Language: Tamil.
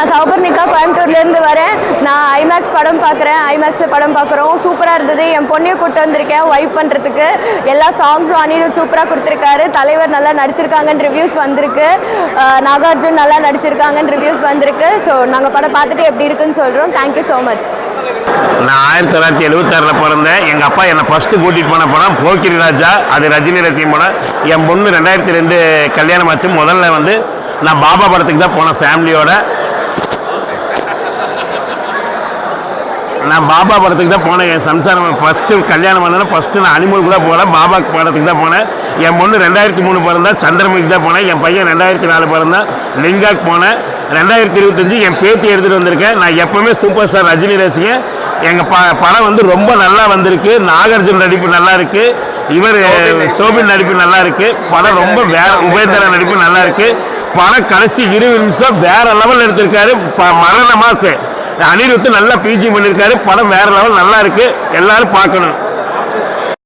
நான் சௌபர்ணிகா கோயம்புத்தூர்லேருந்து வரேன். நான் ஐமேக்ஸ் படம் பார்க்குறேன். ஐமேக்ஸில் படம் பார்க்குறோம். சூப்பராக இருந்தது. என் பொண்ணையும் கூட்டு வந்திருக்கேன் வைப் பண்ணுறதுக்கு எல்லா சாங்ஸும் அனிருத் சூப்பராக கொடுத்துருக்காரு. தலைவர் நல்லா நடிச்சிருக்காங்கன்னு ரிவ்யூஸ் வந்திருக்கு. நாகார்ஜுன் நல்லா நடிச்சிருக்காங்கன்னு ரிவ்யூஸ் வந்திருக்கு. ஸோ நாங்கள் படம் பார்த்துட்டு எப்படி இருக்குன்னு சொல்கிறோம் தேங்க்யூ ஸோ மச் நான் ஆயிரத்தி தொள்ளாயிரத்தி எழுபத்தாறில் பிறந்தேன். எங்கள் அப்பா என்னை ஃபஸ்ட்டு கூட்டிகிட்டு போன படம் போக்கிரி ராஜா. அது ரஜினி ரத்தியம் படம். என் பொண்ணு ரெண்டாயிரத்தி ரெண்டு கல்யாணம் ஆச்சு. முதல்ல வந்து நான் பாபா படத்துக்கு தான் போனேன் ஃபேமிலியோட நான் பாபா படத்துக்கு தான் போனேன். என் சம்சாரம் ஃபஸ்ட்டு கல்யாணம் பண்ணேன் ஃபஸ்ட்டு நான் அனிமல் கூட போகல. பாபா படத்துக்கு தான் போனேன். என் பொண்ணு ரெண்டாயிரத்தி மூணு பிறந்தா சந்திரமுகிக்கு தான் போனேன். என் பையன் ரெண்டாயிரத்தி நாலு பிறந்தா லிங்காக்கு போனேன். ரெண்டாயிரத்தி இருபத்தஞ்சு என் பேத்தி எடுத்துகிட்டு வந்திருக்கேன். நான் எப்போவுமே சூப்பர் ஸ்டார் ரஜினி ரசிகன். எங்கள் ப படம் வந்து ரொம்ப நல்லா வந்திருக்கு. நாகார்ஜுன் நடிப்பு நல்லா இருக்கு. இவர் சோபின் நடிப்பு. நல்லா இருக்கு. படம் ரொம்ப வேற உபேந்திரா நடிப்பு நல்லா இருக்கு. படம் கடைசி இருபது நிமிஷம் வேற லெவலில் எடுத்திருக்காரு. ப- மரண மாசு. அனிருத்து நல்லா பிஜி பண்ணியிருக்காரு படம் வேற லெவல் நல்லா இருக்கு. எல்லாரும் பார்க்கணும்.